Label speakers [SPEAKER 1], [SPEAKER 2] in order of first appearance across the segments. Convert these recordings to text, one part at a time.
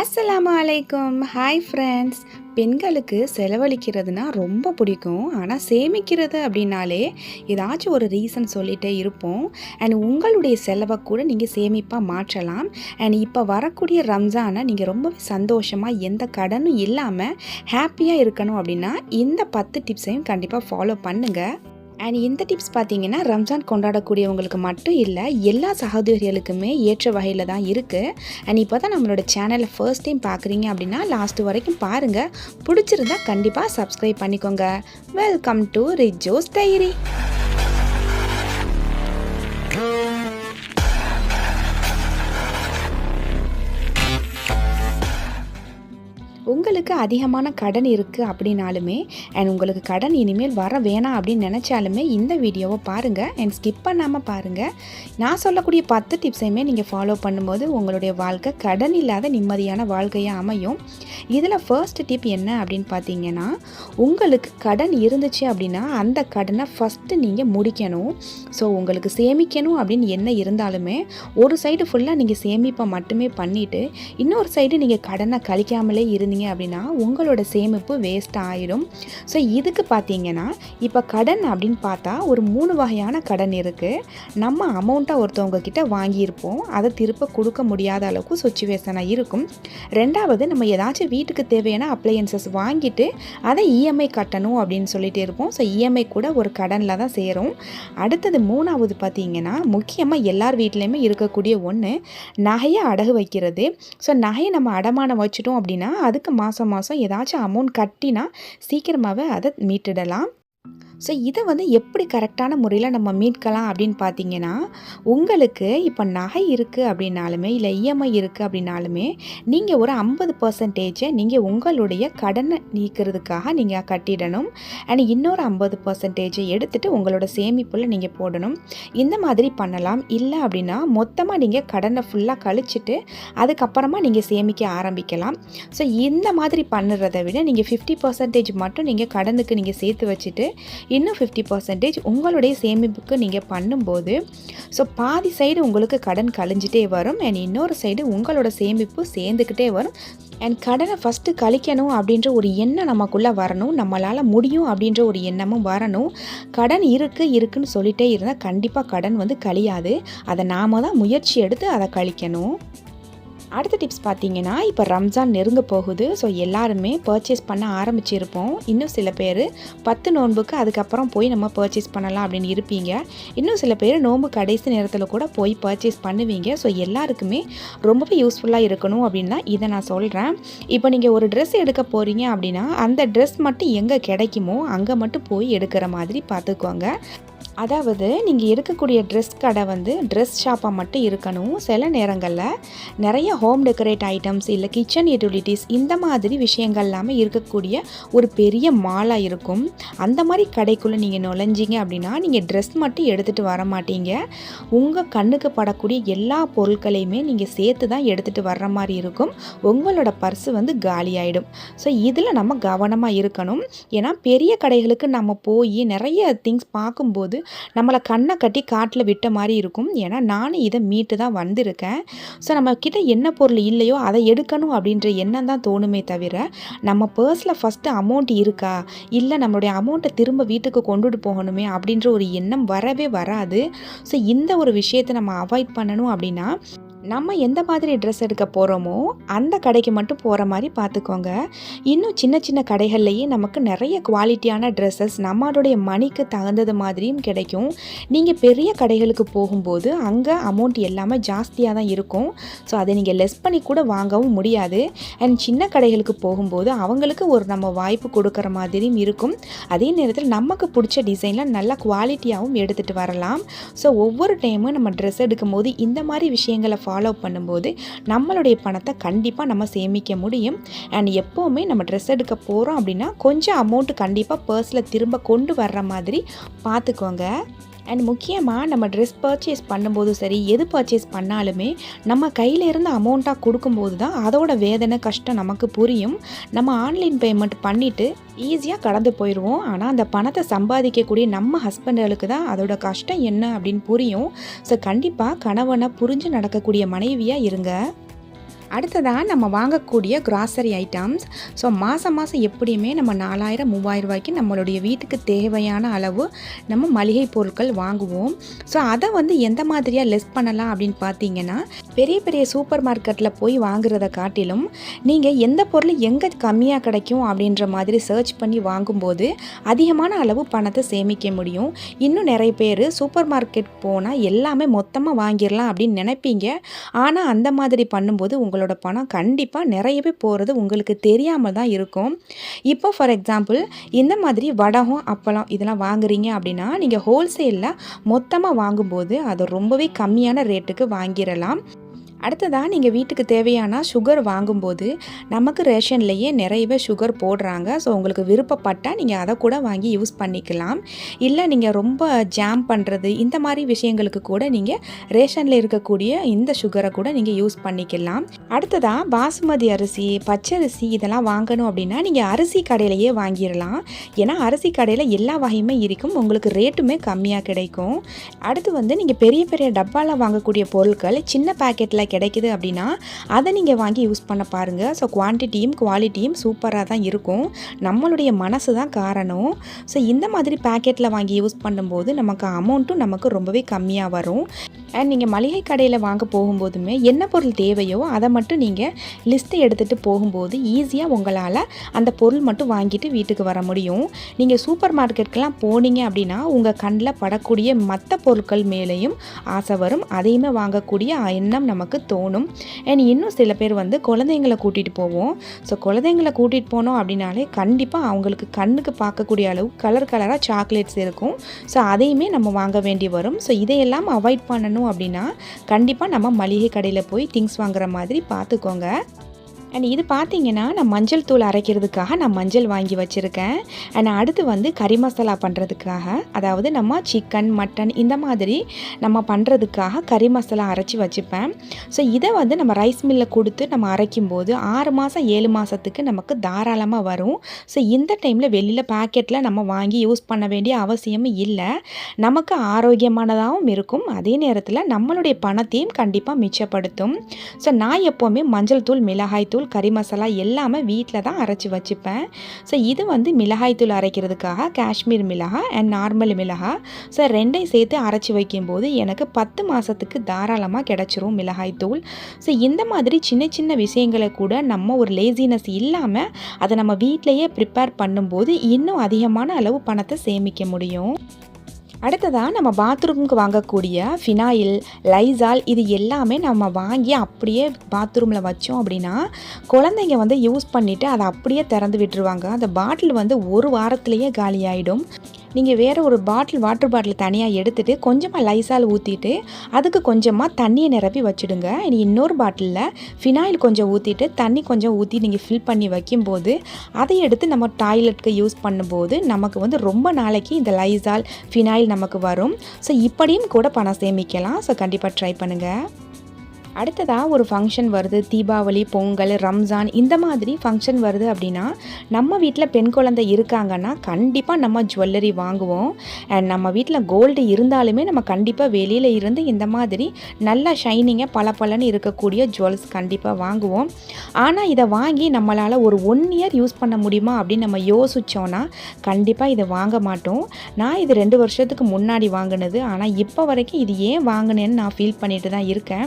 [SPEAKER 1] அஸ்ஸலாமு அலைக்கும். Hi friends பெண்களுக்கு செலவழிக்கிறதுனா ரொம்ப பிடிக்கும். ஆனால் சேமிக்கிறது அப்படின்னாலே ஏதாச்சும் ஒரு ரீசன் சொல்லிகிட்டே இருப்போம். அண்ட் உங்களுடைய செலவை கூட நீங்கள் சேமிப்பாக மாற்றலாம். அண்ட் இப்போ வரக்கூடிய ரம்ஜானை நீங்கள் ரொம்பவே சந்தோஷமாக எந்த கடனும் இல்லாமல் ஹாப்பியாக இருக்கணும் அப்படின்னா இந்த பத்து டிப்ஸையும் கண்டிப்பாக ஃபாலோ பண்ணுங்கள் அண்ட் இந்த டிப்ஸ் பார்த்தீங்கன்னா ரம்ஜான் கொண்டாடக்கூடியவங்களுக்கு மட்டும் இல்லை எல்லா சகோதரிகளுக்குமே ஏற்ற வகையில் தான் இருக்குது அண்ட் இப்போ தான் நம்மளோட சேனலை ஃபர்ஸ்ட் டைம் பார்க்குறீங்க அப்படின்னா லாஸ்ட் வரைக்கும் பாருங்கள் பிடிச்சிருந்தா கண்டிப்பாக சப்ஸ்கிரைப் பண்ணிக்கோங்க. வெல்கம் டு ரிஜோஸ் டைரி உங்களுக்கு அதிகமான கடன் இருக்குது அப்படின்னாலுமே அண்ட் உங்களுக்கு கடன் இனிமேல் வர வேணாம் அப்படின்னு நினச்சாலுமே இந்த வீடியோவை பாருங்கள் அண்ட் ஸ்கிப் பண்ணாமல் பாருங்கள் நான் சொல்லக்கூடிய பத்து டிப்ஸையுமே நீங்கள் ஃபாலோ பண்ணும்போது உங்களுடைய வாழ்க்கை கடன் இல்லாத நிம்மதியான வாழ்க்கையாக அமையும். இதில் ஃபர்ஸ்ட் டிப் என்ன அப்படின்னு பார்த்தீங்கன்னா உங்களுக்கு கடன் இருந்துச்சு அப்படின்னா அந்த கடனை ஃபஸ்ட்டு நீங்கள் முடிக்கணும். ஸோ உங்களுக்கு சேமிக்கணும் அப்படின்னு என்ன இருந்தாலுமே ஒரு சைடு ஃபுல்லாக நீங்கள் சேமிப்பை மட்டுமே பண்ணிவிட்டு இன்னொரு சைடு நீங்கள் கடனை கழிக்காமலே இருந்தீங்க அப்படின்னா உங்களோட சேமிப்பு வேஸ்ட் ஆகிடும் ஸோ இதுக்கு பார்த்தீங்கன்னா இப்போ கடன் அப்படின்னு பார்த்தா ஒரு மூணு வகையான கடன் இருக்குது நம்ம அமௌண்ட்டாக ஒருத்தவங்க கிட்ட வாங்கியிருப்போம். அதை திருப்ப கொடுக்க முடியாத அளவுக்கு சுச்சுவேஷனாக இருக்கும். ரெண்டாவது நம்ம ஏதாச்சும் வீட்டுக்கு தேவையான அப்ளையன்சஸ் வாங்கிட்டு அதை இஎம்ஐ கட்டணும் அப்படின்னு சொல்லிகிட்டே இருப்போம். ஸோ இஎம்ஐ கூட ஒரு கடனில் தான் சேரும். அடுத்தது மூணாவது பார்த்தீங்கன்னா முக்கியமாக எல்லார் வீட்லேயுமே இருக்கக்கூடிய ஒன்று நகையை அடகு வைக்கிறது. ஸோ நகையை நம்ம அடமானம் வச்சுட்டோம் அப்படின்னா அதுக்கு மாதம் மாதம் ஏதாச்சும் அமௌண்ட் கட்டினா சீக்கிரமாகவே அதை மீட்டிடலாம். ஸோ இதை வந்து எப்படி கரெக்டான முறையில் நம்ம மீட்கலாம் அப்படின்னு பார்த்தீங்கன்னா உங்களுக்கு இப்போ நகை இருக்குது அப்படின்னாலுமே இல்லை இஎம்ஐ இருக்குது அப்படின்னாலுமே நீங்கள் ஒரு ஐம்பது பர்சன்டேஜை நீங்கள் உங்களுடைய கடனை நீக்கிறதுக்காக நீங்கள் கட்டிடணும். அண்ட் இன்னொரு ஐம்பது பர்சன்டேஜை எடுத்துகிட்டு உங்களோட சேமிப்பில் நீங்கள் போடணும். இந்த மாதிரி பண்ணலாம். இல்லை அப்படின்னா மொத்தமாக நீங்கள் கடனை ஃபுல்லாக கழிச்சிட்டு அதுக்கப்புறமா நீங்கள் சேமிக்க ஆரம்பிக்கலாம். ஸோ இந்த மாதிரி பண்ணுறதை விட நீங்கள் ஃபிஃப்டி பர்சன்டேஜ் மட்டும் நீங்கள் கடனுக்கு நீங்கள் சேர்த்து வச்சுட்டு இன்னும் ஃபிஃப்டி பர்சன்டேஜ் உங்களுடைய சேமிப்புக்கு நீங்கள் பண்ணும்போது ஸோ பாதி சைடு உங்களுக்கு கடன் கழிஞ்சிட்டே வரும் அண்ட் இன்னொரு சைடு உங்களோட சேமிப்பு சேர்ந்துக்கிட்டே வரும். அண்ட் கடனை ஃபஸ்ட்டு கழிக்கணும் அப்படின்ற ஒரு எண்ணம் நமக்குள்ளே வரணும். நம்மளால் முடியும் அப்படின்ற ஒரு எண்ணமும் வரணும். கடன் இருக்குது இருக்குன்னு சொல்லிட்டே இருந்தால் கண்டிப்பாக கடன் வந்து கழியாது. அதை நாம தான் முயற்சி எடுத்து அதை கழிக்கணும். அடுத்த டிப்ஸ் பார்த்தீங்கன்னா இப்போ ரம்ஜான் நெருங்க போகுது. ஸோ எல்லாருமே பர்ச்சேஸ் பண்ண ஆரம்பிச்சிருப்போம். இன்னும் சில பேர் பத்து நோன்புக்கு அதுக்கப்புறம் போய் நம்ம பர்ச்சேஸ் பண்ணலாம் அப்படின்னு இருப்பீங்க. இன்னும் சில பேர் நோன்பு கடைசி நேரத்தில் கூட போய் பர்ச்சேஸ் பண்ணுவீங்க. ஸோ எல்லாருக்குமே ரொம்பவே யூஸ்ஃபுல்லாக இருக்கணும் அப்படின்னு தான் இதை நான் சொல்கிறேன் இப்போ நீங்கள் ஒரு ட்ரெஸ் எடுக்க போகிறீங்க அப்படின்னா அந்த ட்ரெஸ் மட்டும் எங்கே கிடைக்குமோ அங்கே மட்டும் போய் எடுக்கிற மாதிரி பார்த்துக்கோங்க. அதாவது நீங்கள் இருக்கக்கூடிய ட்ரெஸ் கடை வந்து ட்ரெஸ் ஷாப்பாக மட்டும் இருக்கணும். சில நேரங்களில் நிறைய ஹோம் டெக்கரேட் ஐட்டம்ஸ் இல்லை கிச்சன் யூட்டிலிட்டிஸ் இந்த மாதிரி விஷயங்கள் எல்லாமே இருக்கக்கூடிய ஒரு பெரிய மாலாக இருக்கும். அந்த மாதிரி கடைக்குள்ளே நீங்கள் நுழைஞ்சிங்க அப்படின்னா நீங்கள் ட்ரெஸ் மட்டும் எடுத்துகிட்டு வர மாட்டீங்க. உங்கள் கண்ணுக்கு படக்கூடிய எல்லா பொருட்களையுமே நீங்கள் சேர்த்து தான் எடுத்துகிட்டு வர்ற மாதிரி இருக்கும். உங்களோட பர்ஸு வந்து காலியாயிடும் ஸோ இதில் நம்ம கவனமாக இருக்கணும். ஏன்னா பெரிய கடைகளுக்கு நம்ம போய் நிறைய திங்ஸ் பார்க்கும்போது நம்மளை கண்ணை கட்டி காட்டில் விட்ட மாதிரி இருக்கும். ஏன்னா நானும் இதை மீட்டு தான் வந்திருக்கேன். ஸோ நம்ம கிட்ட என்ன பொருள் இல்லையோ அதை எடுக்கணும் அப்படின்ற எண்ணம் தான் தோணுமே தவிர நம்ம பர்ஸில் ஃபஸ்ட்டு அமௌண்ட் இருக்கா? இல்லை நம்மளுடைய அமௌண்ட்டை திரும்ப வீட்டுக்கு கொண்டுட்டு போகணுமே அப்படின்ற ஒரு எண்ணம் வரவே வராது. ஸோ இந்த ஒரு விஷயத்தை நம்ம அவாய்ட் பண்ணணும் அப்படின்னா நம்ம எந்த மாதிரி ட்ரெஸ் எடுக்க போகிறோமோ அந்த கடைக்கு மட்டும் போகிற மாதிரி பார்த்துக்கோங்க இன்னும் சின்ன சின்ன கடைகள்லேயே நமக்கு நிறைய குவாலிட்டியான ட்ரெஸ்ஸஸ் நம்மளுடைய மணிக்கு தகுந்தது மாதிரியும் கிடைக்கும். நீங்கள் பெரிய கடைகளுக்கு போகும்போது அங்கே அமௌண்ட் எல்லாமே ஜாஸ்தியாக தான் இருக்கும். ஸோ அதை நீங்கள் லெஸ் பண்ணி கூட வாங்கவும் முடியாது. அண்ட் சின்ன கடைகளுக்கு போகும்போது அவங்களுக்கு ஒரு நம்ம வாய்ப்பு கொடுக்குற மாதிரியும் இருக்கும். அதே நேரத்தில் நமக்கு பிடிச்ச டிசைனில் நல்ல குவாலிட்டியாகவும் எடுத்துகிட்டு வரலாம். ஸோ ஒவ்வொரு டைமும் நம்ம ட்ரெஸ் எடுக்கும்போது இந்த மாதிரி விஷயங்களை ஃபாலோ ஃபாலோ பண்ணும்போது நம்மளுடைய பணத்தை கண்டிப்பாக நம்ம சேமிக்க முடியும். அண்ட் எப்போவுமே நம்ம ட்ரெஸ் எடுக்க போகிறோம் அப்படின்னா கொஞ்சம் அமௌண்ட்டு கண்டிப்பாக பர்ஸில் திரும்ப கொண்டு வர்ற மாதிரி பார்த்துக்கோங்க. அண்ட் முக்கியமாக நம்ம ட்ரெஸ் பர்ச்சேஸ் பண்ணும்போதும் சரி எது பர்ச்சேஸ் பண்ணாலுமே நம்ம கையில் இருந்து அமௌண்ட்டாக கொடுக்கும்போது தான் அதோட வேதனை கஷ்டம் நமக்கு புரியும். நம்ம ஆன்லைன் பேமெண்ட் பண்ணிவிட்டு ஈஸியாக கடந்து போயிடுவோம் ஆனால் அந்த பணத்தை சம்பாதிக்கக்கூடிய நம்ம ஹஸ்பண்டுகளுக்கு தான் அதோட கஷ்டம் என்ன அப்படின்னு புரியும். ஸோ கண்டிப்பாக கணவனை புரிஞ்சு நடக்கக்கூடிய மனைவியாக இருங்க. அடுத்ததாக நம்ம வாங்கக்கூடிய கிராசரி ஐட்டம்ஸ் ஸோ மாதம் மாதம் எப்படியுமே நம்ம நாலாயிரம் மூவாயிரம் ரூபாய்க்கு நம்மளுடைய வீட்டுக்கு தேவையான அளவு நம்ம மளிகை பொருட்கள் வாங்குவோம். ஸோ அதை வந்து எந்த மாதிரியாக லெஸ் பண்ணலாம் அப்படின்னு பார்த்தீங்கன்னா பெரிய பெரிய சூப்பர் மார்க்கெட்டில் போய் வாங்குறத காட்டிலும் நீங்கள் எந்த பொருள் எங்கே கம்மியாக கிடைக்கும் அப்படின்ற மாதிரி சர்ச் பண்ணி வாங்கும்போது அதிகமான அளவு பணத்தை சேமிக்க முடியும். இன்னும் நிறைய பேர் சூப்பர் மார்க்கெட் போனால் எல்லாமே மொத்தமாக வாங்கிடலாம் அப்படின்னு நினைப்பீங்க. ஆனால் அந்த மாதிரி பண்ணும்போது உங்களோட பணம் கண்டிப்பாக நிறையவே போகிறது உங்களுக்கு தெரியாமல் தான் இருக்கும். இப்போ ஃபார் எக்ஸாம்பிள் இந்த மாதிரி வடகம் அப்பளம் இதெல்லாம் வாங்குறீங்க அப்படின்னா நீங்கள் ஹோல்சேலில் மொத்தமாக வாங்கும்போது அதை ரொம்பவே கம்மியான ரேட்டுக்கு வாங்கிடலாம் அடுத்ததாக நீங்கள் வீட்டுக்கு தேவையான சுகர் வாங்கும்போது நமக்கு ரேஷன்லேயே நிறையவே சுகர் போடுறாங்க. ஸோ உங்களுக்கு விருப்பப்பட்டால் நீங்கள் அதை கூட வாங்கி யூஸ் பண்ணிக்கலாம். இல்லை நீங்கள் ரொம்ப ஜாம் பண்ணுறது இந்த மாதிரி விஷயங்களுக்கு கூட நீங்கள் ரேஷனில் இருக்கக்கூடிய இந்த சுகரை கூட நீங்கள் யூஸ் பண்ணிக்கலாம். அடுத்ததாக பாசுமதி அரிசி பச்சரிசி இதெல்லாம் வாங்கணும் அப்படின்னா நீங்கள் அரிசி கடையிலையே வாங்கிடலாம். ஏன்னா அரிசி கடையில் எல்லா வகையுமே இருக்கும். உங்களுக்கு ரேட்டுமே கம்மியாக கிடைக்கும். அடுத்து வந்து நீங்கள் பெரிய பெரிய டப்பாவில் வாங்கக்கூடிய பொருட்கள் சின்ன பேக்கெட்டில் கிடைக்குது அப்படின்னா அதை நீங்கள் வாங்கி யூஸ் பண்ண பாருங்கள் ஸோ குவான்டிட்டியும் குவாலிட்டியும் சூப்பராக தான் இருக்கும். நம்மளுடைய மனசு தான் காரணம். ஸோ இந்த மாதிரி பேக்கெட்டில் வாங்கி யூஸ் பண்ணும்போது நமக்கு அமௌண்ட்டும் நமக்கு ரொம்பவே கம்மியாக வரும். அண்ட் நீங்கள் மளிகை கடையில் வாங்க போகும்போதுமே என்ன பொருள் தேவையோ அதை மட்டும் நீங்கள் லிஸ்ட்டு எடுத்துகிட்டு போகும்போது ஈஸியாக உங்களால் அந்த பொருள் மட்டும் வாங்கிட்டு வீட்டுக்கு வர முடியும். நீங்கள் சூப்பர் மார்க்கெட்டுக்கெலாம் போனீங்க அப்படின்னா உங்கள் கண்ணில் படக்கூடிய மற்ற பொருட்கள் மேலேயும் ஆசை வரும். அதையுமே வாங்கக்கூடிய எண்ணம் நமக்கு தோணும். அண்ட் இன்னும் சில பேர் வந்து குழந்தைங்களை கூட்டிகிட்டு போவோம். ஸோ குழந்தைங்களை கூட்டிகிட்டு போனோம் அப்படின்னாலே கண்டிப்பாக அவங்களுக்கு கண்ணுக்கு பார்க்கக்கூடிய அளவு கலர் கலராக சாக்லேட்ஸ் இருக்கும். ஸோ அதையுமே நம்ம வாங்க வேண்டி வரும். ஸோ இதையெல்லாம் அவாய்ட் பண்ணணும் அப்படின்னா கண்டிப்பாக நம்ம மளிகை கடையில் போய் திங்ஸ் வாங்குற மாதிரி பார்த்துக்கோங்க. அண்ட் இது பார்த்தீங்கன்னா நான் மஞ்சள் தூள் அரைக்கிறதுக்காக நான் மஞ்சள் வாங்கி வச்சுருக்கேன். அண்ட் அடுத்து வந்து கறி மசாலா பண்ணுறதுக்காக அதாவது நம்ம சிக்கன் மட்டன் இந்த மாதிரி நம்ம பண்ணுறதுக்காக கறி மசாலா அரைச்சி வச்சுப்பேன். ஸோ இதை வந்து நம்ம ரைஸ் மில்லில் கொடுத்து நம்ம அரைக்கும் போது ஆறு மாதம் ஏழு மாதத்துக்கு நமக்கு தாராளமாக வரும். ஸோ இந்த டைமில் வெளியில் பேக்கெட்டில் நம்ம வாங்கி யூஸ் பண்ண வேண்டிய அவசியமும் இல்லை. நமக்கு ஆரோக்கியமானதாகவும் இருக்கும். அதே நேரத்தில் நம்மளுடைய பணத்தையும் கண்டிப்பாக மிச்சப்படுத்தும். ஸோ நான் எப்போவுமே மஞ்சள் தூள் மிளகாய் தூள் கறி மசாலா எல்லாமே வீட்டில் தான் அரைச்சி வச்சுப்பேன். ஸோ இது வந்து மிளகாய்த்தூள் அரைக்கிறதுக்காக காஷ்மீர் மிளகாய் அண்ட் நார்மல் மிளகாய் ஸோ ரெண்டையும் சேர்த்து அரைச்சி வைக்கும்போது எனக்கு பத்து மாதத்துக்கு தாராளமாக கிடச்சிரும் மிளகாய்த்தூள் ஸோ இந்த மாதிரி சின்ன சின்ன விஷயங்களை கூட நம்ம ஒரு லேசினஸ் இல்லாமல் அதை நம்ம வீட்டிலையே ப்ரிப்பேர் பண்ணும்போது இன்னும் அதிகமான அளவு பணத்தை சேமிக்க முடியும். அடுத்ததாக நம்ம பாத்ரூமுக்கு வாங்கக்கூடிய ஃபினாயில் லைசால் இது எல்லாமே நம்ம வாங்கி அப்படியே பாத்ரூமில் வச்சோம் அப்படின்னா குழந்தைங்க வந்து யூஸ் பண்ணிவிட்டு அதை அப்படியே திறந்து விட்டுருவாங்க. அந்த பாட்டில் வந்து ஒரு வாரத்திலேயே காலியாயிடும். நீங்கள் வேறு ஒரு பாட்டில் வாட்டர் பாட்டில் தனியாக எடுத்துகிட்டு கொஞ்சமாக லைசால் ஊற்றிட்டு அதுக்கு கொஞ்சமாக தண்ணியை நிரப்பி வச்சுடுங்க. இனி இன்னொரு பாட்டிலில் ஃபினாயில் கொஞ்சம் ஊற்றிட்டு தண்ணி கொஞ்சம் ஊற்றி நீங்கள் ஃபில் பண்ணி வைக்கும்போது அதை எடுத்து நம்ம டாய்லெட்க்கு யூஸ் பண்ணும்போது நமக்கு வந்து ரொம்ப நாளைக்கு இந்த லைசால் ஃபினாயில் நமக்கு வரும். ஸோ இப்படியும் கூட பணம் சேமிக்கலாம். ஸோ கண்டிப்பாக ட்ரை பண்ணுங்கள் அடுத்ததாக ஒரு ஃபங்க்ஷன் வருது தீபாவளி பொங்கல் ரம்ஜான் இந்த மாதிரி ஃபங்க்ஷன் வருது அப்படின்னா நம்ம வீட்டில் பெண் குழந்தை இருக்காங்கன்னா கண்டிப்பாக நம்ம ஜுவல்லரி வாங்குவோம். அண்ட் நம்ம வீட்டில் கோல்டு இருந்தாலுமே நம்ம கண்டிப்பாக வெளியில் இருந்து இந்த மாதிரி நல்லா ஷைனிங்காக பல பலன்னு இருக்கக்கூடிய ஜுவல்ஸ் கண்டிப்பாக வாங்குவோம். ஆனால் இதை வாங்கி நம்மளால் ஒரு ஒன் இயர் யூஸ் பண்ண முடியுமா அப்படின்னு நம்ம யோசித்தோன்னா கண்டிப்பாக இதை வாங்க மாட்டோம். நான் இது ரெண்டு வருஷத்துக்கு முன்னாடி வாங்கினது. ஆனால் இப்போ வரைக்கும் இது ஏன் வாங்கினேன்னு நான் ஃபீல் பண்ணிட்டு தான் இருக்கேன்.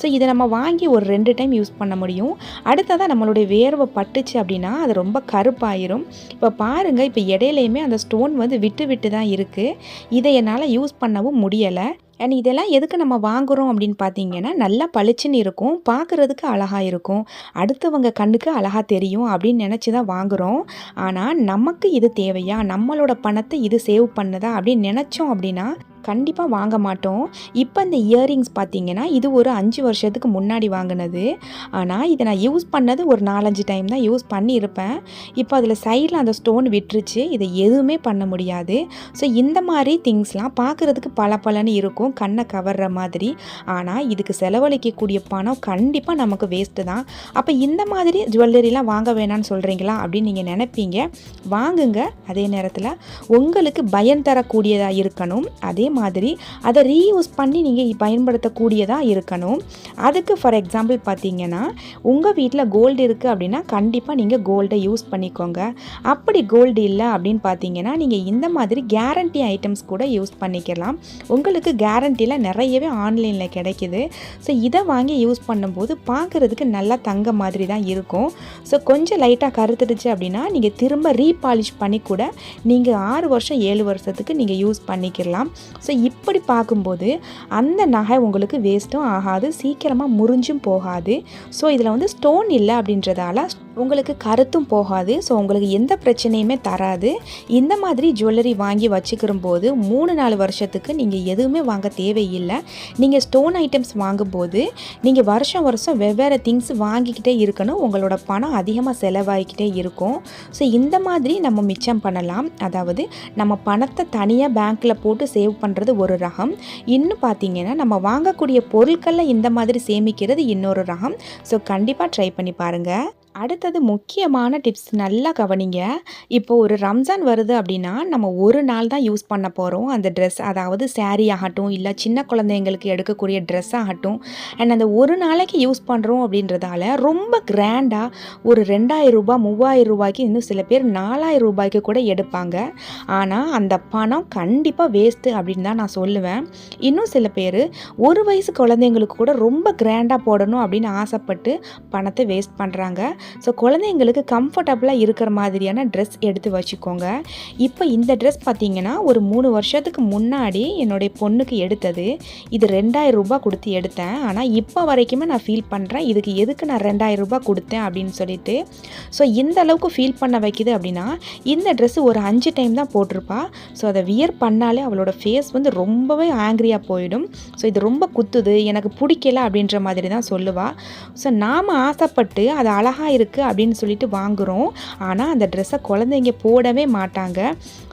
[SPEAKER 1] ஸோ ஸோ இதை நம்ம வாங்கி ஒரு ரெண்டு டைம் யூஸ் பண்ண முடியும். அடுத்ததாக நம்மளுடைய வேர்வை பட்டுச்சு அப்படின்னா அது ரொம்ப கருப்பாயிரும். இப்போ பாருங்கள் இப்போ இடையிலையுமே அந்த ஸ்டோன் வந்து விட்டு விட்டு தான் இருக்குது இதை என்னால் யூஸ் பண்ணவும் முடியலை. அண்ட் இதெல்லாம் எதுக்கு நம்ம வாங்குகிறோம் அப்படின்னு பார்த்தீங்கன்னா நல்லா பளிச்சுன்னு இருக்கும். பார்க்குறதுக்கு அழகாக இருக்கும். அடுத்தவங்க கண்ணுக்கு அழகாக தெரியும் அப்படின்னு நினச்சி தான் வாங்குகிறோம் ஆனால் நமக்கு இது தேவையா? நம்மளோட பணத்தை இது சேவ் பண்ணுதா அப்படின்னு நினச்சோம் அப்படின்னா கண்டிப்பாக வாங்க மாட்டோம். இப்போ இந்த இயரிங்ஸ் பார்த்தீங்கன்னா இது ஒரு அஞ்சு வருஷத்துக்கு முன்னாடி வாங்கினது. ஆனால் இதை நான் யூஸ் பண்ணது ஒரு நாலஞ்சு டைம் தான் யூஸ் பண்ணியிருப்பேன். இப்போ அதில் சைடில் அந்த ஸ்டோன் விட்டுருச்சு. இதை எதுவுமே பண்ண முடியாது. ஸோ இந்த மாதிரி திங்ஸ்லாம் பார்க்குறதுக்கு பல பலன்னு இருக்கும். கண்ணை கவர்ற மாதிரி. ஆனால் இதுக்கு செலவழிக்கக்கூடிய பணம் கண்டிப்பாக நமக்கு வேஸ்ட்டு தான். அப்போ இந்த மாதிரி ஜுவல்லரிலாம் வாங்க வேணாம்னு சொல்கிறீங்களா அப்படின்னு நீங்கள் நினைப்பீங்க. வாங்குங்க. அதே நேரத்தில் உங்களுக்கு பயன் தரக்கூடியதாக இருக்கணும். அதே மாதிரி அதை ரீயூஸ் பண்ணி நீங்கள் பயன்படுத்தக்கூடியதாக இருக்கணும். அதுக்கு ஃபார் எக்ஸாம்பிள் பார்த்தீங்கன்னா உங்கள் வீட்டில் கோல்டு இருக்குது அப்படின்னா கண்டிப்பாக நீங்கள் கோல்டை யூஸ் பண்ணிக்கோங்க. அப்படி கோல்டு இல்லை அப்படின்னு பார்த்தீங்கன்னா நீங்கள் இந்த மாதிரி கேரண்டி ஐட்டம்ஸ் கூட யூஸ் பண்ணிக்கலாம். உங்களுக்கு கேரண்டியில் நிறையவே ஆன்லைனில் கிடைக்குது. ஸோ இதை வாங்கி யூஸ் பண்ணும்போது பார்க்குறதுக்கு நல்லா தங்க மாதிரி தான் இருக்கும். ஸோ கொஞ்சம் லைட்டாக கருத்துடுச்சு அப்படின்னா நீங்கள் திரும்ப ரீபாலிஷ் பண்ணி கூட நீங்கள் ஆறு வருஷம் ஏழு வருஷத்துக்கு நீங்கள் யூஸ் பண்ணிக்கலாம். ஸோ இப்படி பார்க்கும்போது அந்த நகை உங்களுக்கு வேஸ்ட்டும் ஆகாது சீக்கிரமாக முறிஞ்சும் போகாது. ஸோ இதில் வந்து ஸ்டோன் இல்லை அப்படின்றதால உங்களுக்கு கருத்தும் போகாது ஸோ உங்களுக்கு எந்த பிரச்சனையுமே தராது. இந்த மாதிரி ஜுவல்லரி வாங்கி வச்சுக்கிற போது மூணு நாலு வருஷத்துக்கு நீங்கள் எதுவுமே வாங்க தேவையில்லை. நீங்கள் ஸ்டோன் ஐட்டம்ஸ் வாங்கும்போது நீங்கள் வருஷம் வருஷம் வெவ்வேறு திங்ஸ் வாங்கிக்கிட்டே இருக்கணும். உங்களோட பணம் அதிகமாக செலவாகிக்கிட்டே இருக்கும். ஸோ இந்த மாதிரி நம்ம மிச்சம் பண்ணலாம். அதாவது நம்ம பணத்தை தனியாக பேங்க்கில் போட்டு சேவ் பண்ணுறது ஒரு ரகம். இன்னும் பார்த்தீங்கன்னா நம்ம வாங்கக்கூடிய பொருட்களில் இந்த மாதிரி சேமிக்கிறது இன்னொரு ரகம். ஸோ கண்டிப்பாக ட்ரை பண்ணி பாருங்கள் அடுத்தது முக்கியமான டிப்ஸ் நல்லா கவனிங்க. இப்போ ஒரு ரம்ஜான் வருது அப்படின்னா நம்ம ஒரு நாள் தான் யூஸ் பண்ண போகிறோம் அந்த ட்ரெஸ் அதாவது சேரீ ஆகட்டும் இல்லை சின்ன குழந்தைங்களுக்கு எடுக்கக்கூடிய ட்ரெஸ் ஆகட்டும். அண்ட் அந்த ஒரு நாளைக்கு யூஸ் பண்ணுறோம் அப்படின்றதால ரொம்ப கிராண்டாக ஒரு ரெண்டாயிரம் ரூபாய் மூவாயிரம் ரூபாய்க்கு இன்னும் சில பேர் நாலாயிரம் ரூபாய்க்கு கூட எடுப்பாங்க. ஆனால் அந்த பணம் கண்டிப்பாக வேஸ்ட்டு அப்படின்னு தான் நான் சொல்லுவேன். இன்னும் சில பேர் ஒரு வயசு குழந்தைங்களுக்கு கூட ரொம்ப கிராண்டாக போடணும் அப்படின்னு ஆசைப்பட்டு பணத்தை வேஸ்ட் பண்ணுறாங்க ஸோ குழந்தைங்களுக்கு கம்ஃபர்டபுளாக இருக்கிற மாதிரியான ட்ரெஸ் எடுத்து வச்சுக்கோங்க. இப்போ இந்த ட்ரெஸ் பார்த்தீங்கன்னா ஒரு மூணு வருஷத்துக்கு முன்னாடி என்னுடைய பொண்ணுக்கு எடுத்தது. இது ரெண்டாயிரம் ரூபாய் கொடுத்து எடுத்தேன். ஆனால் இப்போ வரைக்குமே நான் ஃபீல் பண்ணுறேன் இதுக்கு எதுக்கு நான் ரெண்டாயிரம் ரூபாய் கொடுத்தேன் அப்படின்னு சொல்லிட்டு. ஸோ இந்த அளவுக்கு ஃபீல் பண்ண வைக்குது அப்படின்னா இந்த ட்ரெஸ்ஸு ஒரு அஞ்சு டைம் தான் போட்டிருப்பா. ஸோ அதை வியர் பண்ணாலே அவளோட ஃபேஸ் வந்து ரொம்பவே ஆங்க்ரியாக போயிடும். ஸோ இது ரொம்ப குத்துது எனக்கு பிடிக்கல அப்படின்ற மாதிரி தான் சொல்லுவாள் ஸோ நாம் ஆசைப்பட்டு அது அழகாக இருக்குது அப்படின்னு சொல்லிட்டு வாங்குகிறோம் ஆனால் அந்த ட்ரெஸ்ஸை குழந்தைங்க போடவே மாட்டாங்க.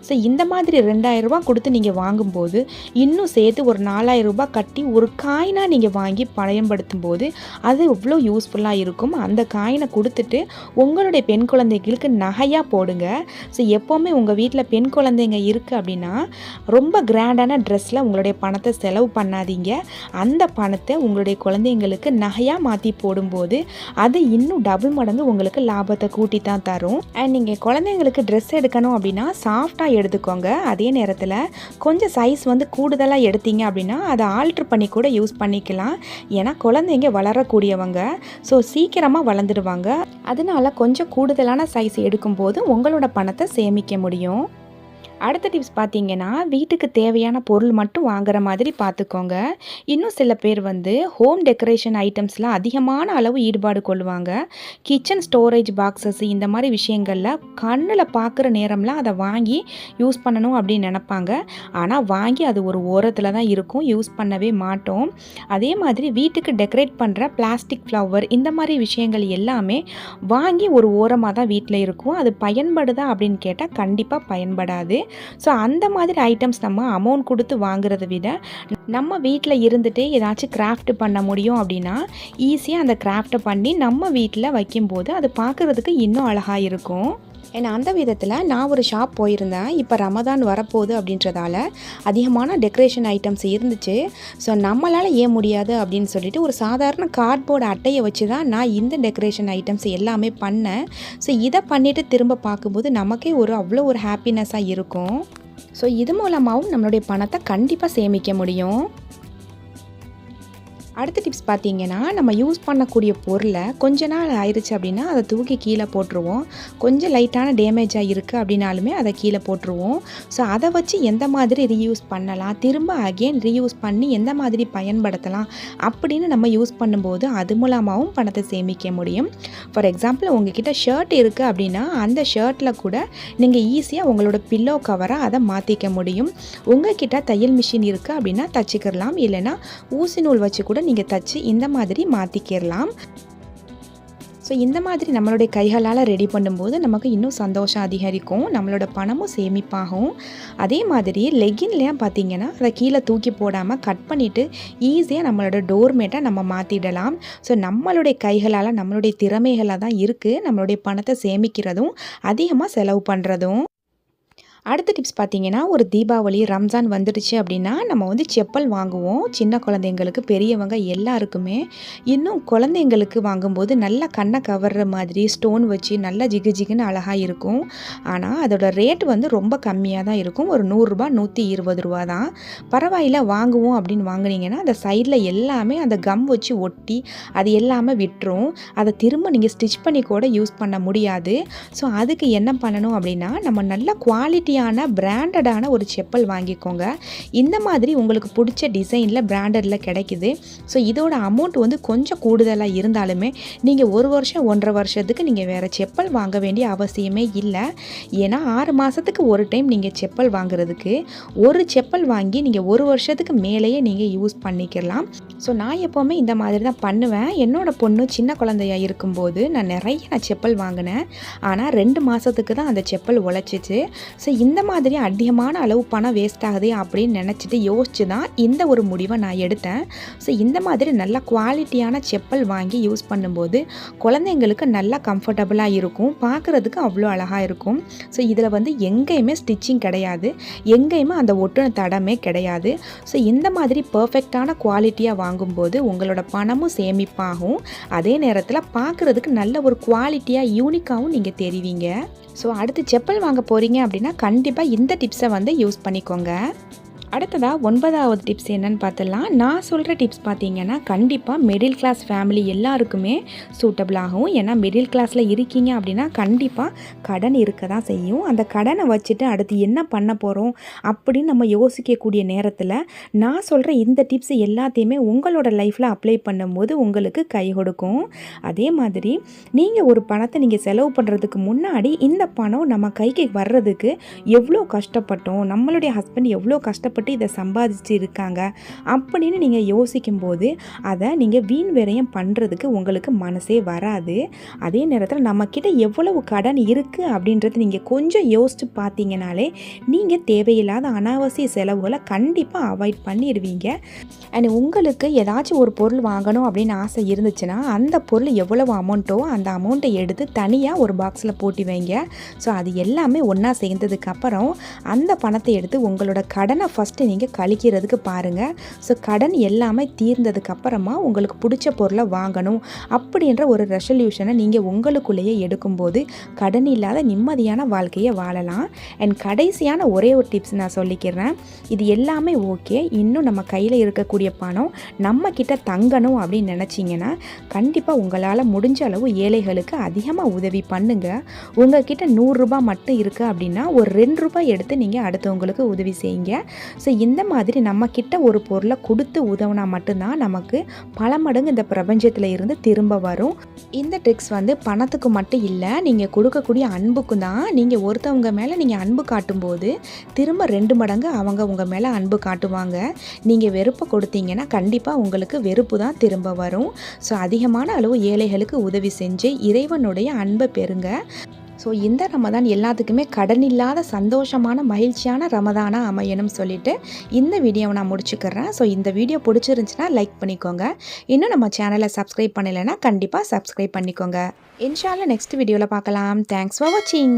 [SPEAKER 1] ஸோ இந்த மாதிரி ரெண்டாயிரரூபா கொடுத்து நீங்கள் வாங்கும்போது இன்னும் சேர்த்து ஒரு நாலாயிரம் கட்டி ஒரு காயினாக நீங்கள் வாங்கி பயன்படுத்தும் போது அது எவ்வளோ யூஸ்ஃபுல்லாக இருக்கும். அந்த காயினை கொடுத்துட்டு உங்களுடைய பெண் குழந்தைகளுக்கு நகையாக போடுங்க. ஸோ எப்போவுமே உங்கள் வீட்டில் பெண் குழந்தைங்க இருக்குது அப்படின்னா ரொம்ப கிராண்டான ட்ரெஸ்ஸில் உங்களுடைய பணத்தை செலவு பண்ணாதீங்க. அந்த பணத்தை உங்களுடைய குழந்தைங்களுக்கு நகையாக மாற்றி போடும்போது அது இன்னும் டபுள் மடங்கு உங்களுக்கு லாபத்தை கூட்டி தான் தரும். அண்ட் நீங்கள் குழந்தைங்களுக்கு ட்ரெஸ் எடுக்கணும் அப்படின்னா சாஃப்டாக எடுத்துக்கோங்க. அதே நேரத்தில் கொஞ்சம் சைஸ் வந்து கூடுதலாக எடுத்தீங்க அப்படின்னா அதை ஆல்ட்ரு பண்ணி கூட யூஸ் பண்ணிக்கலாம். ஏன்னா குழந்தைங்க வளரக்கூடியவங்க. ஸோ சீக்கிரமாக வளர்ந்துடுவாங்க. அதனால கொஞ்சம் கூடுதலான சைஸ் எடுக்கும்போது உங்களோட பணத்தை சேமிக்க முடியும். அடுத்த டிப்ஸ் பார்த்தீங்கன்னா வீட்டுக்கு தேவையான பொருள் மட்டும் வாங்குற மாதிரி பார்த்துக்கோங்க இன்னும் சில பேர் வந்து ஹோம் டெக்கரேஷன் ஐட்டம்ஸ்லாம் அதிகமான அளவு ஈடுபாடு கொள்ளுவாங்க கிச்சன் ஸ்டோரேஜ் பாக்ஸஸ் இந்த மாதிரி விஷயங்களில் கண்ணில் பார்க்குற நேரம்லாம் அதை வாங்கி யூஸ் பண்ணணும் அப்படின்னு நினப்பாங்க. ஆனால் வாங்கி அது ஒரு ஓரத்தில் தான் இருக்கும். யூஸ் பண்ணவே மாட்டோம். அதே மாதிரி வீட்டுக்கு டெக்கரேட் பண்ணுற பிளாஸ்டிக் ஃப்ளவர் இந்த மாதிரி விஷயங்கள் எல்லாமே வாங்கி ஒரு ஓரமாக தான் வீட்டில் இருக்கும். அது பயன்படுதா அப்படின்னு கேட்டால் கண்டிப்பாக பயன்படாது. ஸோ அந்த மாதிரி ஐட்டம்ஸ் நம்ம அமௌண்ட் கொடுத்து வாங்குறதை விட நம்ம வீட்டில் இருந்துட்டு ஏதாச்சும் கிராஃப்ட் பண்ண முடியும் அப்படின்னா ஈஸியாக அந்த கிராஃப்ட்டை பண்ணி நம்ம வீட்டில் வைக்கும்போது அது பார்க்குறதுக்கு இன்னும் அழகாக இருக்கும். ஏன்னா அந்த விதத்தில் நான் ஒரு ஷாப் போயிருந்தேன். இப்போ ரமதான் வரப்போகுது அப்படின்றதால அதிகமான டெக்கரேஷன் ஐட்டம்ஸ் இருந்துச்சு. ஸோ நம்மளால் ஏன் முடியாது அப்படின்னு சொல்லிட்டு ஒரு சாதாரண கார்ட்போர்டு அட்டையை வச்சு தான் நான் இந்த டெக்கரேஷன் ஐட்டம்ஸ் எல்லாமே பண்ணேன். ஸோ இதை பண்ணிவிட்டு திரும்ப பார்க்கும்போது நமக்கே ஒரு அவ்வளோ ஒரு ஹாப்பினஸ்ஸாக இருக்கும். ஸோ இது மூலமாகவும் நம்மளுடைய பணத்தை கண்டிப்பாக சேமிக்க முடியும். அடுத்த டிப்ஸ் பார்த்தீங்கன்னா நம்ம யூஸ் பண்ணக்கூடிய பொருளை கொஞ்ச நாள் ஆயிடுச்சு அப்படின்னா அதை தூக்கி கீழே போட்டுருவோம். கொஞ்சம் லைட்டான டேமேஜாக இருக்குது அப்படின்னாலுமே அதை கீழே போட்டுருவோம். ஸோ அதை வச்சு எந்த மாதிரி ரீயூஸ் பண்ணலாம்? திரும்ப அகெயின் ரீயூஸ் பண்ணி எந்த மாதிரி பயன்படுத்தலாம்? அப்படின்னு நம்ம யூஸ் பண்ணும்போது அது மூலமாகவும் பணத்தை சேமிக்க முடியும். ஃபார் எக்ஸாம்பிள் உங்ககிட்ட ஷர்ட் இருக்குது அப்படின்னா அந்த ஷர்ட்டில் கூட நீங்கள் ஈஸியாக உங்களோட பில்லோ கவராக அதை மாற்றிக்க முடியும். உங்ககிட்ட தையல் மிஷின் இருக்குது அப்படின்னா தச்சுக்கிடலாம். இல்லைன்னா ஊசி நூல் வச்சு கூட நீங்கள் தச்சு இந்த மாதிரி மாற்றிக்கிடலாம் ஸோ இந்த மாதிரி நம்மளுடைய கைகளால் ரெடி பண்ணும்போது நமக்கு இன்னும் சந்தோஷம் அதிகரிக்கும். நம்மளோட பணமும் சேமிப்பாகும். அதே மாதிரி லெகின்லேயும் பார்த்தீங்கன்னா அதை கீழே தூக்கி போடாமல் கட் பண்ணிவிட்டு ஈஸியாக நம்மளோட டோர்மேட்டை நம்ம மாற்றிடலாம் ஸோ நம்மளுடைய கைகளால் நம்மளுடைய திறமைகளாக தான் இருக்குது நம்மளுடைய பணத்தை சேமிக்கிறதும் அதிகமாக செலவு பண்ணுறதும் அடுத்த டிப்ஸ் பார்த்தீங்கன்னா ஒரு தீபாவளி ரம்ஜான் வந்துடுச்சு அப்படின்னா நம்ம வந்து செப்பல் வாங்குவோம். சின்ன குழந்தைங்களுக்கு பெரியவங்க எல்லாருக்குமே. இன்னும் குழந்தைங்களுக்கு வாங்கும்போது நல்லா கண்ணை கவர்ற மாதிரி ஸ்டோன் வச்சு நல்லா ஜிகு ஜிகுன்னு அழகாக இருக்கும். ஆனால் அதோட ரேட் வந்து ரொம்ப கம்மியாக தான் இருக்கும். ஒரு நூறுரூபா நூற்றி இருபது ரூபா தான். பரவாயில்ல வாங்குவோம் அப்படின்னு வாங்குனீங்கன்னா அந்த சைடில் எல்லாமே அந்த கம் வச்சு ஒட்டி அது எல்லாமே விட்டுரும். அதை திரும்ப நீங்கள் ஸ்டிச் பண்ணி கூட யூஸ் பண்ண முடியாது. ஸோ அதுக்கு என்ன பண்ணணும் அப்படின்னா நம்ம நல்ல குவாலிட்டி மாதிரியான பிராண்டடான ஒரு செப்பல் வாங்கிக்கோங்க. இந்த மாதிரி உங்களுக்கு பிடிச்ச டிசைனில் பிராண்டடில் கிடைக்குது. ஸோ இதோட அமௌண்ட் வந்து கொஞ்சம் கூடுதலாக இருந்தாலுமே நீங்கள் ஒரு வருஷம் ஒன்றரை வருஷத்துக்கு நீங்கள் வேறு செப்பல் வாங்க வேண்டிய அவசியமே இல்லை. ஏன்னா ஆறு மாதத்துக்கு ஒரு டைம் நீங்கள் செப்பல் வாங்குறதுக்கு ஒரு செப்பல் வாங்கி நீங்கள் ஒரு வருஷத்துக்கு மேலேயே நீங்கள் யூஸ் பண்ணிக்கலாம். ஸோ நான் எப்போவுமே இந்த மாதிரி தான் பண்ணுவேன். என்னோடய பொண்ணு சின்ன குழந்தையாக இருக்கும்போது நான் நிறைய நான் செப்பல் வாங்கினேன். ஆனால் ரெண்டு மாதத்துக்கு தான் அந்த செப்பல் உழைச்சிச்சு. ஸோ இந்த மாதிரி அதிகமான அளவு பணம் வேஸ்ட் ஆகுது அப்படின்னு நினச்சிட்டு யோசிச்சு தான் இந்த ஒரு முடிவை நான் எடுத்தேன். ஸோ இந்த மாதிரி நல்ல குவாலிட்டியான செப்பல் வாங்கி யூஸ் பண்ணும்போது குழந்தைங்களுக்கு நல்லா கம்ஃபர்டபுளாக இருக்கும். பார்க்குறதுக்கு அவ்வளோ அழகாக இருக்கும். ஸோ இதில் வந்து எங்கேயுமே ஸ்டிச்சிங் கிடையாது. எங்கேயுமே அந்த ஒட்டுன தடமே கிடையாது. ஸோ இந்த மாதிரி பர்ஃபெக்டான குவாலிட்டியாக வாங்கும்போது உங்களோட பணமும் சேமிப்பாகும். அதே நேரத்தில் பார்க்குறதுக்கு நல்ல ஒரு குவாலிட்டியாக யூனிக்காகவும் நீங்கள் தெரிவிங்க. ஸோ அடுத்து செப்பல் வாங்க போகிறீங்க அப்படின்னா கண்டிப்பாக இந்த டிப்ஸை வந்து யூஸ் பண்ணிக்கோங்க. அடுத்ததாக ஒன்பதாவது டிப்ஸ் என்னன்னு பார்த்துடலாம். நான் சொல்கிற டிப்ஸ் பார்த்தீங்கன்னா கண்டிப்பாக மிடில் கிளாஸ் ஃபேமிலி எல்லாருக்குமே சூட்டபிள் ஆகும் ஏன்னா மிடில் கிளாஸில் இருக்கீங்க அப்படின்னா கண்டிப்பாக கடன் இருக்க தான் செய்யும். அந்த கடனை வச்சுட்டு அடுத்து என்ன பண்ண போகிறோம் அப்படின்னு நம்ம யோசிக்கக்கூடிய நேரத்தில் நான் சொல்கிற இந்த டிப்ஸ் எல்லாத்தையுமே உங்களோட லைஃப்பில் அப்ளை பண்ணும்போது உங்களுக்கு கை கொடுக்கும். அதே மாதிரி நீங்கள் ஒரு பணத்தை நீங்கள் செலவு பண்ணுறதுக்கு முன்னாடி இந்த பணம் நம்ம கைக்கு வர்றதுக்கு எவ்வளோ கஷ்டப்பட்டோம் நம்மளுடைய ஹஸ்பண்ட் எவ்வளோ கஷ்டப்பட்டு கஷ்டப்பட்டு இதை சம்பாதிச்சு இருக்காங்க அப்படின்னு நீங்கள் யோசிக்கும்போது அதை நீங்கள் வீண் விரயம் பண்ணுறதுக்கு உங்களுக்கு மனசே வராது. அதே நேரத்தில் நம்மக்கிட்ட எவ்வளவு கடன் இருக்குது அப்படின்றத நீங்கள் கொஞ்சம் யோசித்து பார்த்தீங்கனாலே நீங்கள் தேவையில்லாத அனாவசிய செலவுகளை கண்டிப்பாக அவாய்ட் பண்ணிடுவீங்க அண்ட் உங்களுக்கு ஏதாச்சும் ஒரு பொருள் வாங்கணும் அப்படின்னு ஆசை இருந்துச்சுன்னா அந்த பொருள் எவ்வளவு அமௌண்ட்டோ அந்த அமௌண்ட்டை எடுத்து தனியாக ஒரு பாக்ஸில் போட்டி வைங்க. ஸோ அது எல்லாமே ஒன்றா சேர்ந்ததுக்கப்புறம் அந்த பணத்தை எடுத்து உங்களோட கடனை ஃபஸ்ட் ஃபஸ்ட்டு நீங்கள் கழிக்கிறதுக்கு பாருங்கள் ஸோ கடன் எல்லாமே தீர்ந்ததுக்கப்புறமா உங்களுக்கு பிடிச்ச பொருளை வாங்கணும். அப்படின்ற ஒரு ரெசல்யூஷனை நீங்கள் உங்களுக்குள்ளேயே எடுக்கும்போது கடன் இல்லாத நிம்மதியான வாழ்க்கையை வாழலாம். அண்ட் கடைசியான ஒரே ஒரு டிப்ஸ் நான் சொல்லிக்கிறேன். இது எல்லாமே ஓகே இன்னும் நம்ம கையில் இருக்கக்கூடிய பணம் நம்ம கிட்ட தங்கணும் அப்படின்னு நினச்சிங்கன்னா கண்டிப்பாக உங்களால் முடிஞ்ச அளவு ஏழைகளுக்கு அதிகமாக உதவி பண்ணுங்கள் உங்ககிட்ட நூறுரூபா மட்டும் இருக்குது அப்படின்னா ஒரு ரெண்டு ரூபாய் எடுத்து நீங்கள் அடுத்தவங்களுக்கு உதவி செய்யுங்க. ஸோ இந்த மாதிரி நம்மக்கிட்ட ஒரு பொருளை கொடுத்து உதவுனா மட்டும்தான் நமக்கு பல மடங்கு இந்த பிரபஞ்சத்தில் இருந்து திரும்ப வரும். இந்த ட்ரிக்ஸ் வந்து பணத்துக்கு மட்டும் இல்லை நீங்கள் கொடுக்கக்கூடிய அன்புக்கு தான். நீங்கள் ஒருத்தவங்க மேலே நீங்கள் அன்பு காட்டும்போது திரும்ப ரெண்டு மடங்கு அவங்க உங்கள் மேலே அன்பு காட்டுவாங்க. நீங்கள் வெறுப்பை கொடுத்தீங்கன்னா கண்டிப்பாக உங்களுக்கு வெறுப்பு தான் திரும்ப வரும். ஸோ அதிகமான அளவு ஏழைகளுக்கு உதவி செஞ்சு இறைவனுடைய அன்பை பெறுங்க. ஸோ இந்த ரமதான் எல்லாத்துக்குமே கடன் இல்லாத சந்தோஷமான மகிழ்ச்சியான ரமதானாக அமையணும்னு சொல்லிட்டு இந்த வீடியோவை நான் முடிச்சுக்கிறேன். ஸோ இந்த வீடியோ பிடிச்சிருந்துச்சுன்னா லைக் பண்ணிக்கோங்க. இன்னும் நம்ம சேனலை சப்ஸ்கிரைப் பண்ணலைன்னா கண்டிப்பாக சப்ஸ்கிரைப் பண்ணிக்கோங்க. இன்ஷால்ல நெக்ஸ்ட் வீடியோவில் பார்க்கலாம். தேங்க்ஸ் ஃபார் வாட்சிங்